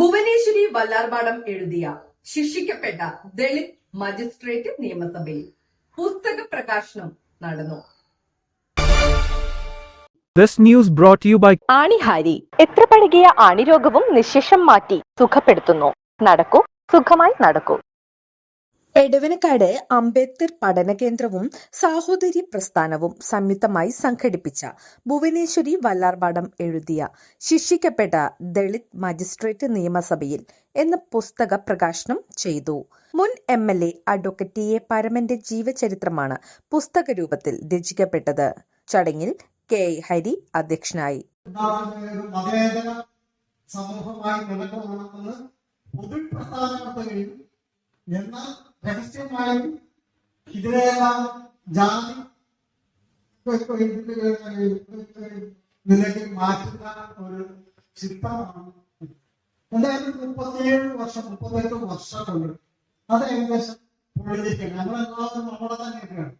ഭുവനേശ്വരി വല്ലാർപാടം എഴുതിയ ശിക്ഷിക്കപ്പെട്ട ദളിത് മജിസ്ട്രേറ്റ് നിയമസഭയിൽ പുസ്തക പ്രകാശനം നടന്നു. This news brought you by ആണിഹാരി എത്ര പഴകിയ ആണിരോഗവും നിശേഷം മാറ്റി സുഖപ്പെടുത്തുന്നു. നടക്കൂ സുഖമായി നടക്കൂ. എടവനക്കാട് അംബേദ്കർ പഠന കേന്ദ്രവും സാഹോദര്യ പ്രസ്ഥാനവും സംയുക്തമായി സംഘടിപ്പിച്ച ഭുവനേശ്വരി വല്ലാർപാടം എഴുതിയ ശിക്ഷിക്കപ്പെട്ട ദളിത് മജിസ്ട്രേറ്റ് നിയമസഭയിൽ എന്ന പുസ്തക പ്രകാശനം ചെയ്തു. മുൻ M L A advocate T A പരമന്റെ ജീവചരിത്രമാണ് പുസ്തക രൂപത്തിൽ രചിക്കപ്പെട്ടത്. ചടങ്ങിൽ കെ ഹരി അധ്യക്ഷനായി. സമൂഹമായി എന്നാൽ രഹസ്യമായും ഇതിനെല്ലാം ജാതി നിലയിൽ മാറ്റുന്ന ഒരു ചിത്രമാണ്. എന്തായാലും മുപ്പത്തിയേഴ് വർഷം മുപ്പത്തെട്ട് വർഷമുണ്ട് അത് ഏകദേശം പൊളിഞ്ഞിരിക്കുകയാണ്. നമ്മളെല്ലാവരും നമ്മുടെ തന്നെയൊക്കെയാണ്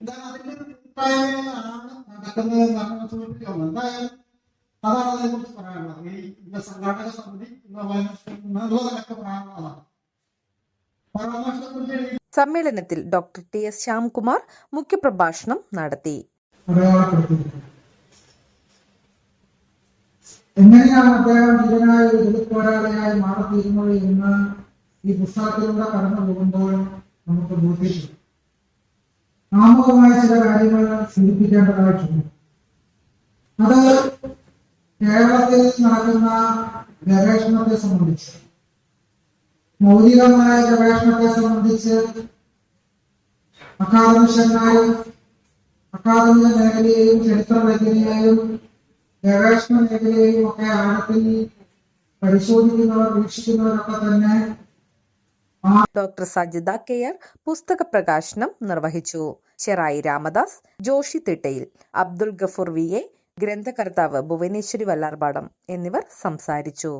എന്താണ് അതിന്റെ ഒരു കൂട്ടായ്മയാണ് നടക്കുന്നത് എന്നാണ് സൂചിപ്പിക്കുന്നത്. എന്തായാലും അതാണ് അതിനെ കുറിച്ച് പറയാനുള്ളത്. ഈ സംഘാടക സമിതി വൈനസ് എന്നുള്ളതൊക്കെ പറയാനുള്ളതാണ്. സമ്മേളനത്തിൽ ഡോക്ടർ ടി എസ് ശ്യാംകുമാർ മുഖ്യപ്രഭാഷണം നടത്തി. എങ്ങനെയാണ് അദ്ദേഹം ധീരനായ ഒരു പോരാളിയായി മാറിത്തീരുന്നത് എന്ന് ഈ പുസ്തകത്തിലൂടെ കടന്നു പോകുമ്പോൾ നമുക്ക് ബോധ്യപ്പെടും. ആമുഖമായ ചില കാര്യങ്ങൾ സൂചിപ്പിക്കേണ്ടതായിട്ടുണ്ട് അത് കേരളത്തിൽ നടക്കുന്ന ഗവേഷണത്തെ സംബന്ധിച്ച് മൗലികമായ ഗവേഷണത്തെ സംബന്ധിച്ച് അക്കാദമിഷ്യന്മാരും അക്കാദമിക മേഖലയെയും ചരിത്ര മേഖലയെയും ഗവേഷണ മേഖലയെയും ഒക്കെ ആഴത്തിൽ പരിശോധിക്കുന്നവർ വീക്ഷിക്കുന്നവരൊക്കെ തന്നെ ഡോക്ടർ സജിത കെ ആർ പുസ്തക പ്രകാശനം നിർവഹിച്ചു. ചെറായി രാമദാസ് ജോഷി തിട്ടയിൽ അബ്ദുൾ ഗഫൂർ വി എ ഗ്രന്ഥകർത്താവ് ഭുവനേശ്വരി വല്ലാർപാടം എന്നിവർ സംസാരിച്ചു.